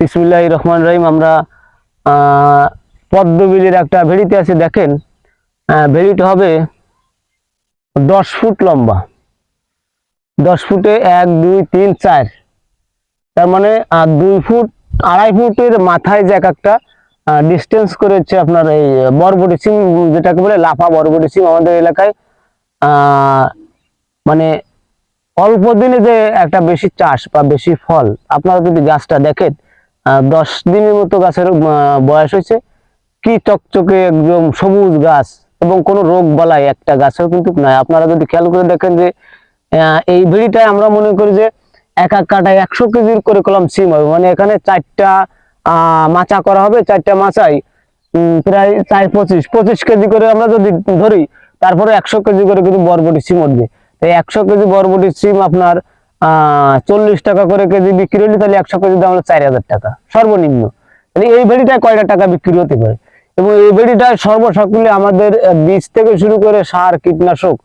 বিসমুল্লাহ রহমান রহিম, আমরা পদ্মবিলের একটা ভেড়িতে আছে, দেখেন ভেড়িটা হবে দশ ফুট লম্বা। দশ ফুটে এক, দুই, তিন, চার। তার মানে দুই ফুট, আড়াই ফুটের মাথায় যে এক একটা ডিস্টেন্স করেছে আপনার এই বরবটি সিম, যেটাকে বলে লাফা বরবটি সিম আমাদের এলাকায় মানে অল্প দিনে যে একটা বেশি চাষ বা বেশি ফল, আপনারা যদি গাছটা দেখেন দশ দিনের মতো গাছের বয়স হয়েছে। কি চকচকে একদম সবুজ গাছ এবং কোনো রোগ বালাই একটা গাছেও কিন্তু নাই। আপনারা যদি খেয়াল করে দেখেন যে এই ভেড়িটায় আমরা মনে করি যে, এক এক কাটায় একশো কেজির করে কলম সিম হবে। মানে এখানে চারটা মাচা করা হবে, চারটা মাচাই প্রায় চার পঁচিশ। পঁচিশ কেজি করে আমরা যদি ধরি, তারপরে একশো কেজি করে কিন্তু বরবটি সিম উঠবে। তাই একশো কেজি বরবটি সিম আপনার চল্লিশ টাকা করে কেজি বিক্রি হলে তাহলে একশো কেজি দাম হলো চার হাজার টাকা, সর্বনিম্ন। তাহলে এই বেড়িটায় কয়টা টাকা বিক্রি হতে পারে? এবং এই বেড়িটায় সর্বসাকুল্যে আমাদের বীজ থেকে শুরু করে সার, কীটনাশক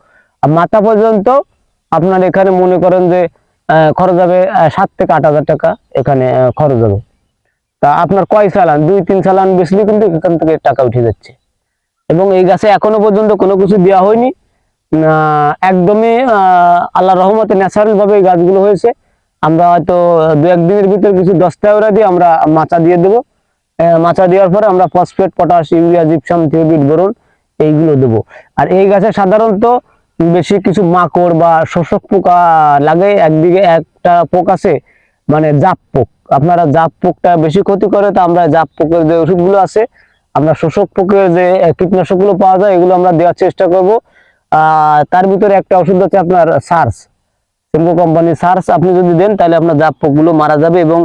মাথা পর্যন্ত আপনার এখানে মনে করেন যে খরচ হবে সাত থেকে আট হাজার টাকা এখানে খরচ হবে। তা আপনার কয় চালান? দুই, তিন চালান বেশি কিন্তু এখান থেকে টাকা উঠে যাচ্ছে। এবং এই গাছে এখনও পর্যন্ত কোনো কিছু দেওয়া হয়নি। একদমই আল্লাহ রহমতে ন্যাচারাল ভাবে এই গাছগুলো হয়েছে। আমরা হয়তো দু একদিনের ভিতরে কিছু দশটা ওরা দিয়ে আমরা মাচা দিয়ে দেবো। মাচা দেওয়ার পরে আমরা ফসফেট পটাশ ইউরিয়া জিপসাম থিওবিট বোরন এইগুলো দেবো। আর এই গাছে সাধারণত বেশি কিছু মাকড় বা শোষক পোকা লাগে, একদিকে একটা পোক আছে মানে জাপ পোক। আপনারা জাপ পোকটা বেশি ক্ষতি করে, তো আমরা জাপ পোকের যে ওষুধগুলো আছে, আমরা শোষক পোকের যে কীটনাশকগুলো পাওয়া যায়, এগুলো আমরা দেওয়ার চেষ্টা করব। তার ভিতরে একটা ওষুধ আছে আপনার সার্স সিমকো কোম্পানির সার্স আপনি যদি দেন, তাহলে আপনার জাপ পোকগুলো মারা যাবে এবং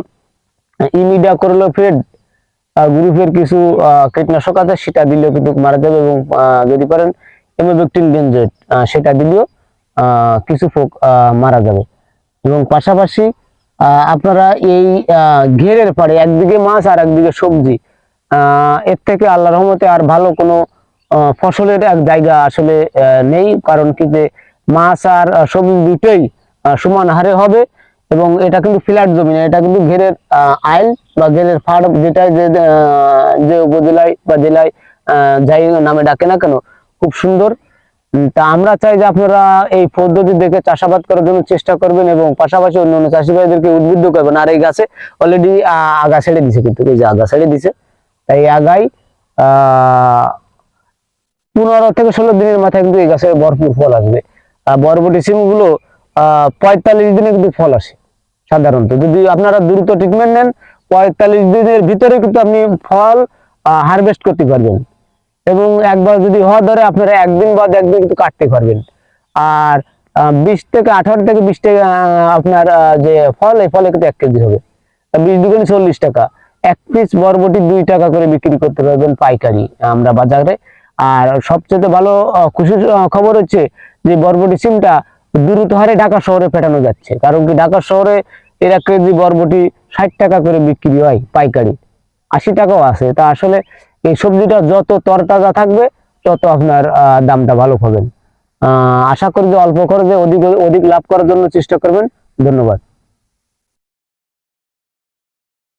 ইমিডা করলোফেড গ্রুপের কিছু কীটনাশক আছে, সেটা দিলেও কিন্তু মারা যাবে এবং যদি পারেন এমোবেকটিন বেনজয়েড সেটা দিলেও কিছু পোক মারা যাবে। এবং পাশাপাশি আপনারা এই ঘেরের পাড়ে একদিকে মাছ আর একদিকে সবজি এর থেকে আল্লাহ রহমতে আর ভালো কোনো ফসলের এক জায়গা আসলে নেই, কারণ কি যে মাছ আর সবজি দুটোই সমান হারে হবে এবং এটা কিন্তু ফ্ল্যাট জমি না, এটা কিন্তু ঘেরের আইল বা ঘেরের ফার্ম যেটা যে যে উপজেলায় বা জেলায় যাই নামে ডাকে না কেন, খুব সুন্দর। তা আমরা চাই যে আপনারা এই পদ্ধতি দেখে চাষাবাদ করার জন্য চেষ্টা করবেন এবং পাশাপাশি অন্য অন্য চাষি ভাইদেরকে উদ্বুদ্ধ করবেন। আর এই গাছে অলরেডি আগা ছেড়ে দিছে কিন্তু, এই যে আগা ছেড়ে দিছে, তাই আগাই, আহ পনেরো থেকে ষোলো দিনের মাথায় কিন্তু এই গাছের ভরপুর ফল আসবে। আর বরবটি সিমগুলো পঁয়তাল্লিশ দিনে কিন্তু ফল আসে, সাধারণত। যদি আপনারা দ্রুত ট্রিটমেন্ট নেন, পঁয়তাল্লিশ দিনের ভিতরে কিন্তু আপনি ফল হারভেস্ট করতে পারবেন। এবং একবার যদি হওয়া ধরে, আপনারা একদিন বাদ একদিন কিন্তু কাটতে পারবেন। আর বিশ থেকে আঠারো থেকে বিশ থেকে আপনার যে ফল, এই ফলে কিন্তু এক কেজি হবে। বিশ দুগুণে চল্লিশ টাকা। এক পিস বরবটি দুই টাকা করে বিক্রি করতে পারবেন পাইকারি, আমরা বাজারে। আর সবচেয়ে ভালো খুশির খবর হচ্ছে যে বরবটি সিমটা দ্রুত হারে ঢাকা শহরে ফেটানো যাচ্ছে। কারণ কি ঢাকা শহরে এর কেজি বরবটি ষাট টাকা করে বিক্রি হয় পাইকারি। আশি টাকাও আছে। তা আসলে এই সবজিটা যত তরতাজা থাকবে, তত আপনার দামটা ভালো পাবেন। আশা করি যে অল্প খরচে অধিক অধিক লাভ করার জন্য চেষ্টা করবেন। ধন্যবাদ।